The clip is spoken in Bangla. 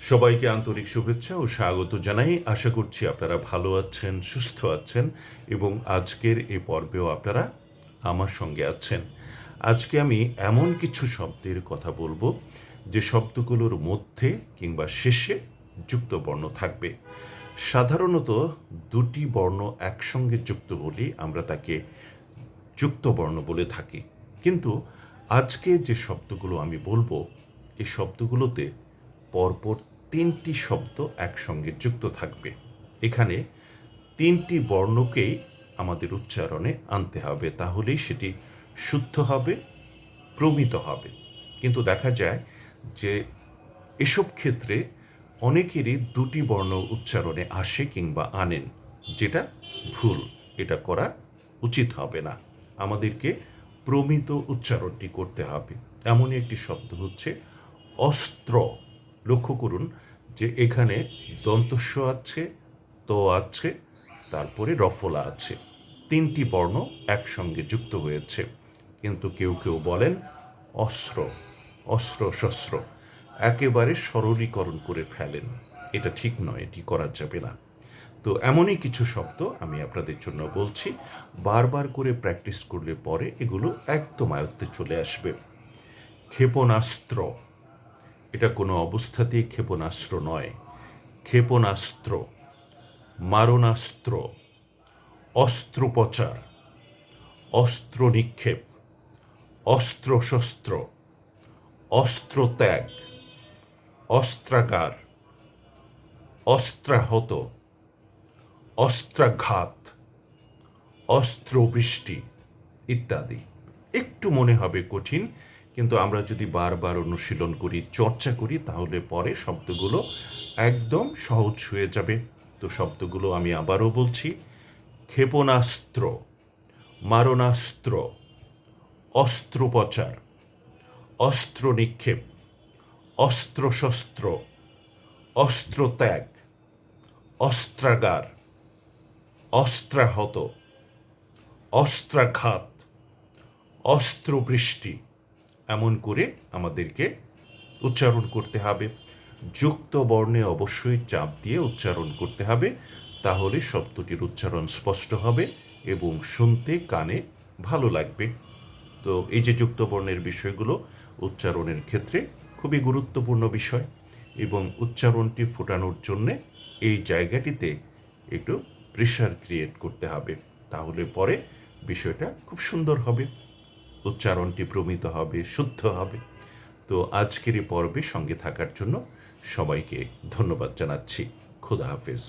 সবাইকে আন্তরিক শুভেচ্ছা ও স্বাগত জানাই। আশা করছি আপনারা ভালো আছেন, সুস্থ আছেন এবং আজকের এই পর্বেও আপনারা আমার সঙ্গে আছেন। আজকে আমি এমন কিছু শব্দের কথা বলব, যে শব্দগুলোর মধ্যে কিংবা শেষে যুক্ত বর্ণ থাকবে। সাধারণত দুটি বর্ণ একসঙ্গে যুক্ত হলে আমরা তাকে যুক্ত বর্ণ বলে থাকি। কিন্তু আজকে যে শব্দগুলো আমি বলব, এই শব্দগুলোতে পরপর তিনটি শব্দ একসঙ্গে যুক্ত থাকবে। এখানে তিনটি বর্ণকেই আমাদের উচ্চারণে আনতে হবে, তাহলেই সেটি শুদ্ধ হবে, প্রমিত হবে। কিন্তু দেখা যায় যে এসব ক্ষেত্রে অনেকেরই দুটি বর্ণ উচ্চারণে আসে কিংবা আনেন, যেটা ভুল, এটা করা উচিত হবে না। আমাদেরকে প্রমিত উচ্চারণটি করতে হবে। এমনই একটি শব্দ হচ্ছে অস্ত্র। লক্ষ্য করুন যে এখানে দন্তস্ব আছে, তো আছে, তারপরে রফলা আছে। তিনটি বর্ণ একসঙ্গে যুক্ত হয়েছে। কিন্তু কেউ কেউ বলেন অস্ত্র অস্ত্র শস্ত্র, একেবারে সরলীকরণ করে ফেলেন। এটা ঠিক নয়, এটি করা যাবে না। তো এমনই কিছু শব্দ আমি আপনাদের জন্য বলছি। বারবার করে প্র্যাকটিস করলে পরে এগুলো একদম আয়ত্তে চলে আসবে। ক্ষেপণাস্ত্র এটা কোনো অবস্থাতেই ক্ষেপণাস্ত্র নয়। ক্ষেপণাস্ত্র, মারণাস্ত্র, অস্ত্রোপচার অস্ত্র নিক্ষেপ অস্ত্রশস্ত্র অস্ত্র অস্ত্রত্যাগ, অস্ত্রাগার, অস্ত্রাহত, অস্ত্রাঘাত, অস্ত্রবৃষ্টি ইত্যাদি। একটু মনে হবে কঠিন কিন্তু আমরা যদি বারবার অনুশীলন করি, চর্চা করি, তাহলে পরে শব্দগুলো একদম সহজ হয়ে যাবে। তো শব্দগুলো আমি আবারও বলছি। ক্ষেপণাস্ত্র, মারণাস্ত্র, অস্ত্রোপচার অস্ত্র নিক্ষেপ অস্ত্রশস্ত্র, অস্ত্রত্যাগ, অস্ত্রাগার, অস্ত্রাহত, অস্ত্রাঘাত, অস্ত্রবৃষ্টি। এমন করে আমাদেরকে উচ্চারণ করতে হবে। যুক্ত বর্ণে অবশ্যই চাপ দিয়ে উচ্চারণ করতে হবে, তাহলে শব্দটির উচ্চারণ স্পষ্ট হবে এবং শুনতে কানে ভালো লাগবে। তো এই যে যুক্ত বর্ণের বিষয়গুলো, উচ্চারণের ক্ষেত্রে খুবই গুরুত্বপূর্ণ বিষয় এবং উচ্চারণটি ফোটানোর জন্যে এই জায়গাটিতে একটু প্রেশার ক্রিয়েট করতে হবে, তাহলে পরে বিষয়টা খুব সুন্দর হবে। উচ্চারণটি প্রমিত হবে, শুদ্ধ হবে। তো আজকের এই পর্বে সঙ্গে থাকার জন্য সবাইকে ধন্যবাদ জানাচ্ছি। খুদা হাফেজ।